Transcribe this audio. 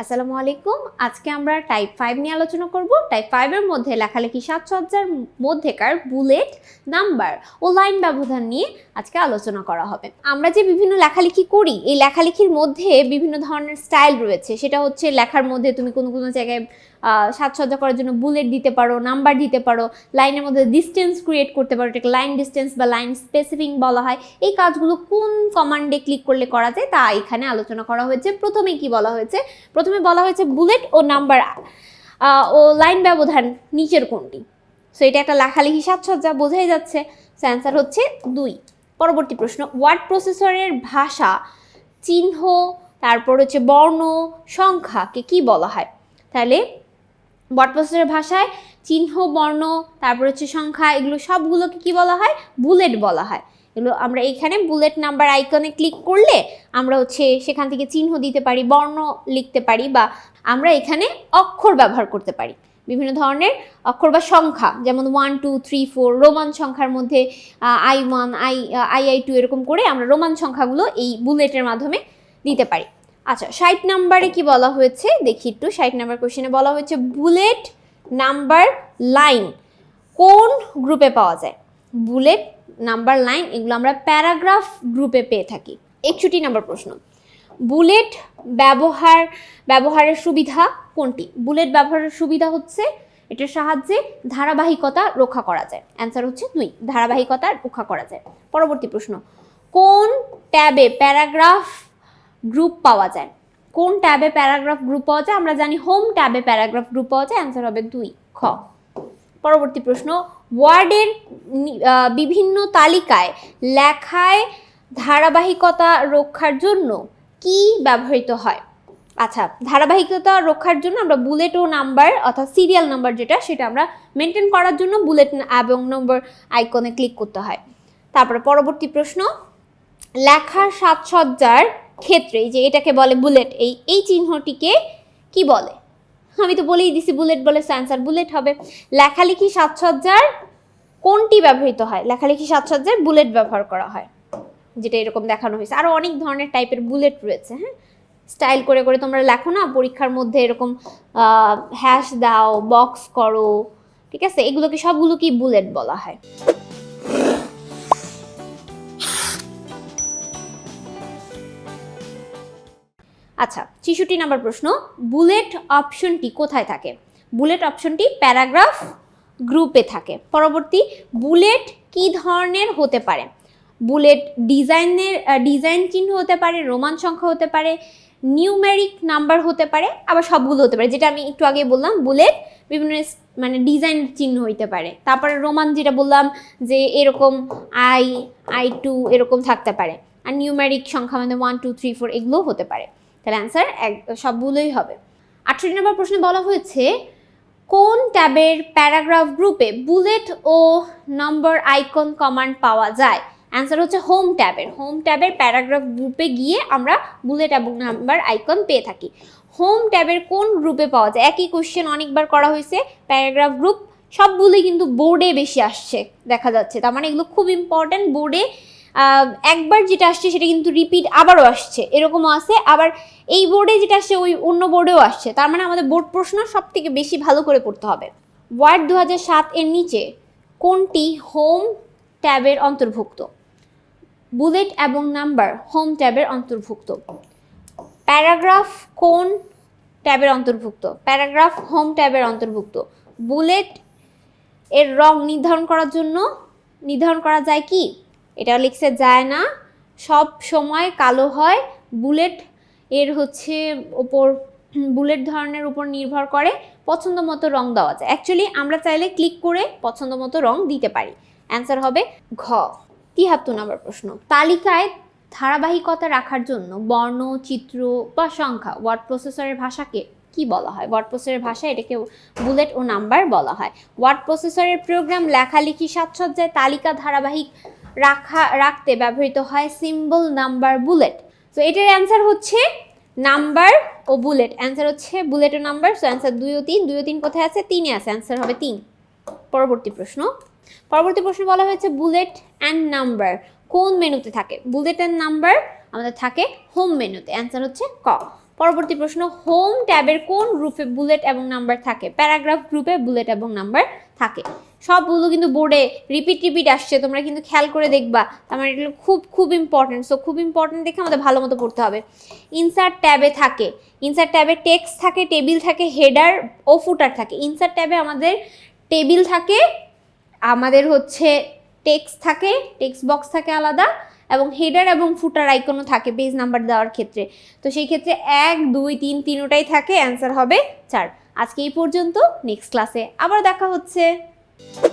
আসসালামু আলাইকুম। আজকে আমরা টাইপ ফাইভ নিয়ে আলোচনা করব। টাইপ ফাইভের মধ্যে লেখালেখি সাজসজ্জার মধ্যেকার বুলেট নাম্বার ও লাইন ব্যবধান নিয়ে আজকে আলোচনা করা হবে। আমরা যে বিভিন্ন লেখালেখি করি, এই লেখালেখির মধ্যে বিভিন্ন ধরনের স্টাইল রয়েছে। সেটা হচ্ছে লেখার মধ্যে তুমি কোনো কোনো জায়গায় সাজসজ্জা করার জন্য বুলেট দিতে পারো, নাম্বার দিতে পারো, লাইনের মধ্যে ডিস্টেন্স ক্রিয়েট করতে পারো, এটাকে লাইন ডিস্টেন্স বা লাইন স্পেসিফিং বলা হয়। এই কাজগুলো কোন কমান্ডে ক্লিক করলে করা যায় তা এখানে আলোচনা করা হয়েছে। প্রথমে কি বলা হয়েছে? প্রথমে বলা হয়েছে বুলেট ও নাম্বার ও লাইন ব্যবধান নিচের কোনটি? সো এটা একটা লেখালেখি সাজসজ্জা, বোঝাই যাচ্ছে। অ্যান্সার হচ্ছে দুই। পরবর্তী প্রশ্ন ওয়ার্ড প্রসেসরের ভাষা, চিহ্ন, তারপর হচ্ছে বর্ণ, সংখ্যাকে কি বলা হয়? তাহলে প্রসেসরের ভাষায় চিহ্ন, বর্ণ, তারপর হচ্ছে সংখ্যা, এগুলো সবগুলোকে কি বলা হয়? বুলেট বলা হয়। এগুলো আমরা এখানে বুলেট নাম্বার আইকনে ক্লিক করলে আমরা হচ্ছে সেখান থেকে চিহ্ন দিতে পারি, বর্ণ লিখতে পারি বা আমরা এখানে অক্ষর ব্যবহার করতে পারি। বিভিন্ন ধরনের অক্ষর বা সংখ্যা, যেমন one two three four Roman সংখ্যার মধ্যে I one I I I two এরকম করে আমরা রোমান সংখ্যাগুলো এই বুলেটের মাধ্যমে দিতে পারি। আচ্ছা ষাট নাম্বারে কি বলা হয়েছে? দেখি একটু, ষাট নাম্বার কোশ্চেনে বলা হয়েছে, বুলেট নাম্বার লাইন কোন গ্রুপে পাওয়া যায়? বুলেট নাম্বার লাইন, এগুলো আমরা প্যারাগ্রাফ গ্রুপে পেয়ে থাকি। একষট্টি নাম্বার প্রশ্ন। বুলেট ব্যবহার, ব্যবহারের সুবিধা কোনটি? বুলেট ব্যবহারের সুবিধা হচ্ছে এটার সাহায্যে ধারাবাহিকতা রক্ষা করা যায়। অ্যান্সার হচ্ছে দুই, ধারাবাহিকতা রক্ষা করা যায়। পরবর্তী প্রশ্ন। কোন ট্যাবে প্যারাগ্রাফ গ্রুপ পাওয়া যায়। কোন ট্যাবে প্যারাগ্রাফ গ্রুপ পাওয়া যায়? আমরা জানি হোম ট্যাবে প্যারাগ্রাফ গ্রুপ পাওয়া যায় অ্যান্সার হবে দুই, খ। পরবর্তী প্রশ্ন, ওয়ার্ডের বিভিন্ন তালিকায় লেখায় ধারাবাহিকতা রক্ষার জন্য কি ব্যবহৃত হয়? আচ্ছা ধারাবাহিকতা রক্ষার জন্য আমরা বুলেট ও নাম্বার অর্থাৎ সিরিয়াল নাম্বার যেটা, সেটা আমরা মেনটেন করার জন্য বুলেট এবং নম্বর আইকনে ক্লিক করতে হয়। তারপরে পরবর্তী প্রশ্ন, লেখার সাজসজ্জার ক্ষেত্রে যে এটাকে বলে বুলেট, এই এই চিহ্নটিকে কি বলে? আমি তো বলেই দিছি বুলেট বলে অ্যান্সার বুলেট হবে। লেখালেখি সাজসজ্জার কোনটি ব্যবহৃত হয়? লেখালেখি সাজসজ্জার বুলেট ব্যবহার করা হয়, যেটা এরকম দেখানো হয়েছে। আরও অনেক ধরনের টাইপের বুলেট রয়েছে হ্যাঁ? স্টাইল করে করে তোমরা লেখো না, পরীক্ষার মধ্যে এরকম হ্যাশ দাও বক্স করো, ঠিক আছে? এগুলোকে সবগুলোকেই বুলেট বলা হয়। আচ্ছা ছিষট্টি নাম্বার প্রশ্ন, বুলেট অপশনটি কোথায় থাকে? বুলেট অপশনটি প্যারাগ্রাফ গ্রুপে থাকে। পরবর্তী, বুলেট কি ধরনের হতে পারে? বুলেট ডিজাইনের ডিজাইন চিহ্ন হতে পারে, রোমান সংখ্যা হতে পারে, নিউমেরিক নাম্বার হতে পারে, আবার সবগুলো হতে পারে, যেটা আমি একটু আগে বললাম, বুলেট বিভিন্ন মানে ডিজাইন চিহ্ন হইতে পারে। তারপরে রোমান যেটা বললাম, যে এরকম আই আই টু এরকম থাকতে পারে, আর নিউমেরিক সংখ্যা মানে ওয়ান, টু, থ্রি, ফোর, এগুলোও হতে পারে। তাহলে অ্যান্সার এক, সবগুলোই হবে। আটষট্টি নম্বর প্রশ্নে বলা হয়েছে, কোন ট্যাবের প্যারাগ্রাফ গ্রুপে বুলেট ও নম্বর আইকন কমান্ড পাওয়া যায়? অ্যান্সার হচ্ছে হোম ট্যাবের। হোম ট্যাবের প্যারাগ্রাফ গ্রুপে গিয়ে আমরা বুলেট এবং নাম্বার আইকন পেয়ে থাকি। হোম ট্যাবের কোন গ্রুপে পাওয়া যায়? একই কোশ্চেন অনেকবার করা হয়েছে, প্যারাগ্রাফ গ্রুপ সবগুলোই কিন্তু বোর্ডে বেশি আসছে, দেখা যাচ্ছে। তার মানে এগুলো খুব ইম্পর্ট্যান্ট বোর্ডে একবার যেটা আসছে সেটা কিন্তু রিপিট আবারও আসছে, এরকমও আছে। আবার এই বোর্ডে যেটা আসছে, ওই অন্য বোর্ডেও আসছে। তার মানে আমাদের বোর্ড প্রশ্ন সব থেকে বেশি ভালো করে পড়তে হবে। ওয়ার্ড দু এর নিচে কোনটি হোম ট্যাবের অন্তর্ভুক্ত? বুলেট এবং নাম্বার হোম ট্যাবের অন্তর্ভুক্ত। প্যারাগ্রাফ কোন ট্যাবের অন্তর্ভুক্ত? প্যারাগ্রাফ হোম ট্যাবের অন্তর্ভুক্ত। বুলেট এর রং নির্ধারণ করার জন্য, নির্ধারণ করা যায় কি? এটা লিখছে যায় না। সব সময় কালো হয়, বুলেট এর হচ্ছে ওপর, বুলেট ধরনের উপর নির্ভর করে পছন্দ মতো রং দেওয়া যায়। অ্যাকচুয়ালি আমরা চাইলে ক্লিক করে পছন্দ মতো রং দিতে পারি। অ্যান্সার হবে ঘ। তিয়াত্তর নম্বর প্রশ্ন। তালিকায় ধারাবাহিকতা রাখার জন্য বর্ণ, চিত্র বা সংখ্যা ওয়ার্ড প্রসেসরের ভাষাকে কি বলা হয়? ওয়ার্ড প্রসেসরের ভাষা এটাকে বুলেট ও নাম্বার বলা হয়। ওয়ার্ড প্রসেসরের প্রোগ্রাম লেখালেখি সাজসজ্জায় তালিকা ধারাবাহিক রাখা, রাখতে ব্যবহৃত হয় সিম্বল নাম্বার বুলেট তো এটার অ্যান্সার হচ্ছে নাম্বার ও বুলেট অ্যান্সার হচ্ছে বুলেট ও নাম্বার সো অ্যান্সার দুই ও তিন, দুই ও তিন কোথায় আছে? তিনে আছে। অ্যান্সার হবে তিন। পরবর্তী প্রশ্ন। পরবর্তী প্রশ্ন বলা হয়েছে বুলেট অ্যান্ড নাম্বার কোন মেনুতে থাকে? বুলেট অ্যান্ড নাম্বার আমাদের থাকে হোম মেনুতে। অ্যান্সার হচ্ছে ক। পরবর্তী প্রশ্ন হোম ট্যাবের কোন গ্রুপে বুলেট এবং নাম্বার থাকে? প্যারাগ্রাফ গ্রুপে বুলেট এবং নাম্বার থাকে। সবগুলো কিন্তু বোর্ডে রিপিট রিপিট আসছে, তোমরা কিন্তু খেয়াল করে দেখবা। তার মানে এগুলো খুব খুব ইম্পর্টেন্ট সো খুব ইম্পর্টেন্ট দেখে আমাদের ভালো মতো পড়তে হবে। ইনসার্ট ট্যাবে থাকে। ইনসার্ট ট্যাবে টেক্সট থাকে টেবিল থাকে হেডার ও ফুটার থাকে। ইনসার্ট ট্যাবে আমাদের টেবিল থাকে, আমাদের হচ্ছে টেক্সট থাকে টেক্সট বক্স থাকে আলাদা, এবং হেডার এবং ফুটার আইকনও থাকে পেজ নাম্বার দেওয়ার ক্ষেত্রে। তো সেই ক্ষেত্রে এক, দুই, তিন, তিনোটাই থাকে অ্যান্সার হবে চার। আজকে এই পর্যন্ত নেক্সট ক্লাসে আবার দেখা হচ্ছে। Oh.